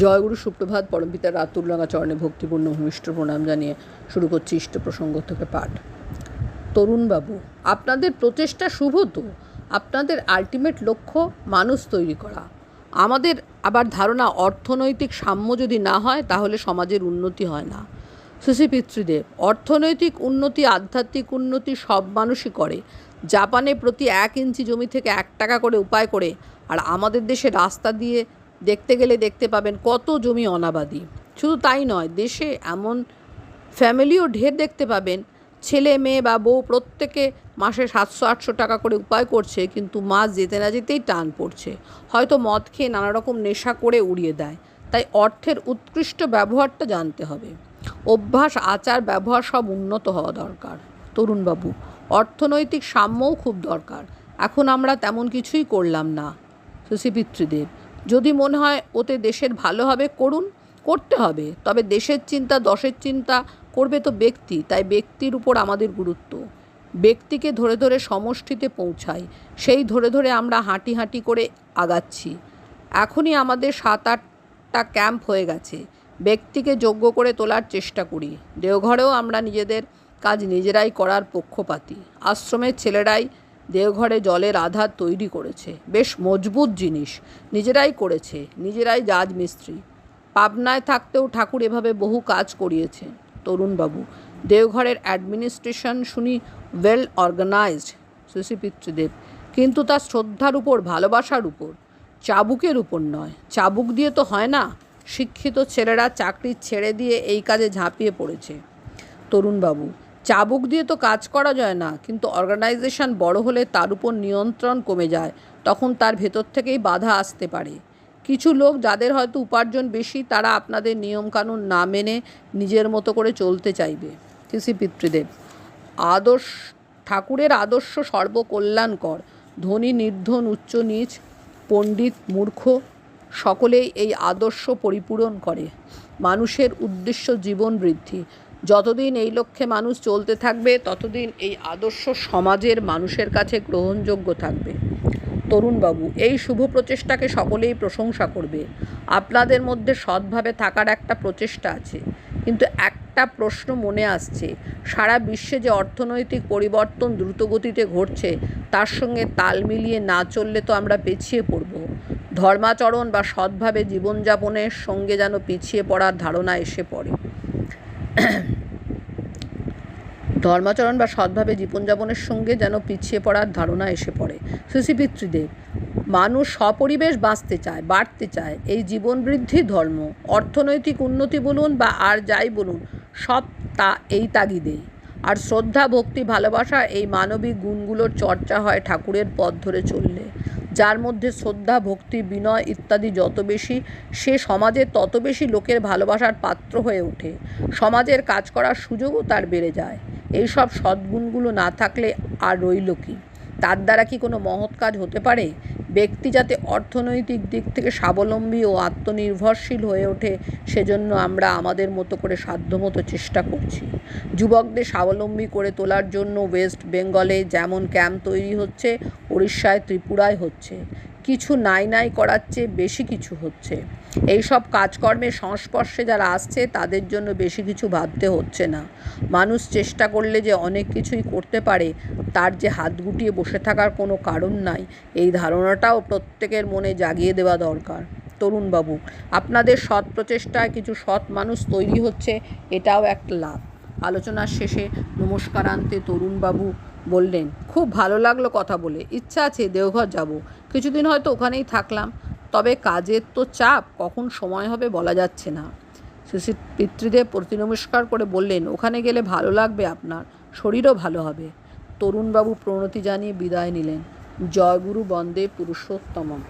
জয়গুরু সুপ্রভাত পরমপিতা রাতুলরাঙা চরণে ভক্তিপূর্ণ ভূমিষ্ঠ প্রণাম জানিয়ে শুরু করছি ইষ্ট প্রসঙ্গ থেকে পাঠ। তরুণবাবু, আপনাদের প্রচেষ্টা শুভ তো? আপনাদের আলটিমেট লক্ষ্য মানুষ তৈরি করা। আমাদের আবার ধারণা অর্থনৈতিক সাম্য যদি না হয়, তাহলে সমাজের উন্নতি হয় না। শ্রী পিতৃদেব, অর্থনৈতিক উন্নতি, আধ্যাত্মিক উন্নতি সব মানুষই করে। জাপানে প্রতি এক ইঞ্চি জমি থেকে এক টাকা করে উপায় করে, আর আমাদের দেশে রাস্তা দিয়ে দেখতে গেলে দেখতে পাবেন কত জমি অনাবাদি। শুধু তাই নয়, দেশে এমন ফ্যামিলিও ঢের দেখতে পাবেন। ছেলে, মেয়ে বা বউ প্রত্যেকে মাসে সাতশো, আটশো টাকা করে উপায় করছে, কিন্তু মাস যেতে না যেতেই টান পড়ছে। হয়তো মদ খেয়ে নানা রকম নেশা করে উড়িয়ে দেয়। তাই অর্থের উৎকৃষ্ট ব্যবহারটা জানতে হবে। অভ্যাস, আচার, ব্যবহার সব উন্নত হওয়া দরকার। তরুণবাবু, অর্থনৈতিক সাম্যও খুব দরকার। এখন আমরা তেমন কিছুই করলাম না। শশী পিতৃদেব যদি মনে হয় ওতে দেশের ভালো হবে, করুন। করতে হবে। তবে দেশের চিন্তা, দশের চিন্তা করবে তো ব্যক্তি। তাই ব্যক্তির উপর আমাদের গুরুত্ব। ব্যক্তিকে ধরে ধরে সমষ্টিতে পৌঁছাই। সেই ধরে ধরে আমরা হাঁটি হাঁটি করে আগাচ্ছি। এখনই আমাদের সাত আটটা ক্যাম্প হয়ে গেছে। ব্যক্তিকে যোগ্য করে তোলার চেষ্টা করি। দেওঘরেও আমরা নিজেদের কাজ নিজেরাই করার পক্ষপাতি। আশ্রমের ছেলেরাই দেওঘরে জলের আধার তৈরি করেছে। বেশ মজবুত জিনিস। নিজেরাই করেছে। নিজেরাই জাজ মিস্ত্রি। পাবনায় থাকতেও ঠাকুর এভাবে বহু কাজ করিয়েছেন তরুণবাবু, দেওঘরের অ্যাডমিনিস্ট্রেশন শুনি ওয়েল অর্গানাইজড শ্রী পিতৃদেব। কিন্তু তার শ্রদ্ধার উপর, ভালোবাসার উপর। চাবুকের উপর নয়। চাবুক দিয়ে তো হয় না? শিক্ষিত ছেলেরা চাকরি ছেড়ে দিয়ে এই কাজে ঝাঁপিয়ে পড়েছে। তরুণবাবু চাবুক দিয়ে তো কাজ করা যায় না, কিন্তু অর্গানাইজেশন বড় হলে তার উপর নিয়ন্ত্রণ কমে যায়, তখন তার ভেতর থেকেই বাধা আসতে পারে। কিছু লোক যাদের হয়তো উপার্জন বেশি, তারা আপনাদের নিয়মকানুন না মেনে নিজের মতো করে চলতে চাইবে। কৃষি পিতৃদেব, আদর্শ, ঠাকুরের আদর্শ সর্বকল্যাণকর, ধনী, নির্ধন, উচ্চ নীচ, পণ্ডিত, মূর্খ, সকলেই এই আদর্শ পরিপূরণ করে। মানুষের উদ্দেশ্য জীবন বৃদ্ধি। যতদিন এই লক্ষ্যে মানুষ চলতে থাকবে, ততদিন এই আদর্শ সমাজের মানুষের কাছে গ্রহণযোগ্য থাকবে। তরুণবাবু, এই শুভ প্রচেষ্টাকে সকলেই প্রশংসা করবে। আপনাদের মধ্যে সৎভাবে থাকার একটা প্রচেষ্টা আছে। কিন্তু একটা প্রশ্ন মনে আসছে, সারা বিশ্বে যে অর্থনৈতিক পরিবর্তন দ্রুতগতিতে ঘটছে, তার সঙ্গে তাল মিলিয়ে না চললে তো আমরা পিছিয়ে পড়ব। ধর্মাচরণ বা সৎভাবে জীবনযাপনের সঙ্গে যেন পিছিয়ে পড়ার ধারণা এসে পড়ে। ধর্মাচরণ বা সৎভাবে জীবনযাপনের সঙ্গে যেন পিছিয়ে পড়ার ধারণা এসে পড়ে। শ্রী মানুষ সপরিবেশ বাঁচতে চায়, বাড়তে চায়। এই জীবন বৃদ্ধি ধর্ম। অর্থনৈতিক উন্নতি বলুন বা আর যাই বলুন, সব তা এই তাগিদেই আর শ্রদ্ধা, ভক্তি, ভালোবাসা এই মানবিক গুণগুলোর চর্চা হয় ঠাকুরের পথ ধরে চললে। যার মধ্যে শ্রদ্ধা, ভক্তি, বিনয় ইত্যাদি যত বেশি, সে সমাজে তত বেশি লোকের ভালোবাসার পাত্র হয়ে ওঠে। সমাজের কাজ করার সুযোগও তার বেড়ে যায়। এইসব সদ্গুণগুলো না থাকলে আর রইল কি? তার দ্বারা কি কোনো মহৎ কাজ হতে পারে? ব্যক্তি যাতে অর্থনৈতিক দিক থেকে স্বাবলম্বী ও আত্মনির্ভরশীল হয়ে ওঠে, সেজন্য আমরা আমাদের মতো করে সাধ্যমতো চেষ্টা করছি। যুবকদের স্বাবলম্বী করে তোলার জন্য ওয়েস্ট বেঙ্গলে যেমন ক্যাম্প তৈরি হচ্ছে উড়িষ্যায় ত্রিপুরায় হচ্ছে। কিছু নাই নাই করার চেয়ে বেশি কিছু হচ্ছে। এইসব কাজকর্মের সংস্পর্শে যারা আসছে, তাদের জন্য বেশি কিছু ভাবতে হচ্ছে না। মানুষ চেষ্টা করলে যে অনেক কিছুই করতে পারে, তার যে হাত গুটিয়ে বসে থাকার কোনো কারণ নাই। এই ধারণাটাও প্রত্যেকের মনে জাগিয়ে দেওয়া দরকার। তরুণবাবু আপনাদের সৎ প্রচেষ্টায় কিছু সৎ মানুষ তৈরি হচ্ছে, এটাও একটা লাভ। আলোচনার শেষে নমস্কারান্তে তরুণবাবু বললেন, খুব ভালো লাগল কথা বলে। ইচ্ছা আছে দেওঘর যাব। কিছুদিন হয়তো ওখানেই থাকলাম। তবে কাজের তো চাপ, কখন সময় হবে বলা যাচ্ছে না। শিশির পিতৃদেব প্রতি নমস্কার করে বললেন, ওখানে গেলে ভালো লাগবে আপনার, শরীরও ভালো হবে। তরুণবাবু প্রণতি জানিয়ে বিদায় নিলেন। জয়গুরু বন্দে পুরুষোত্তমম।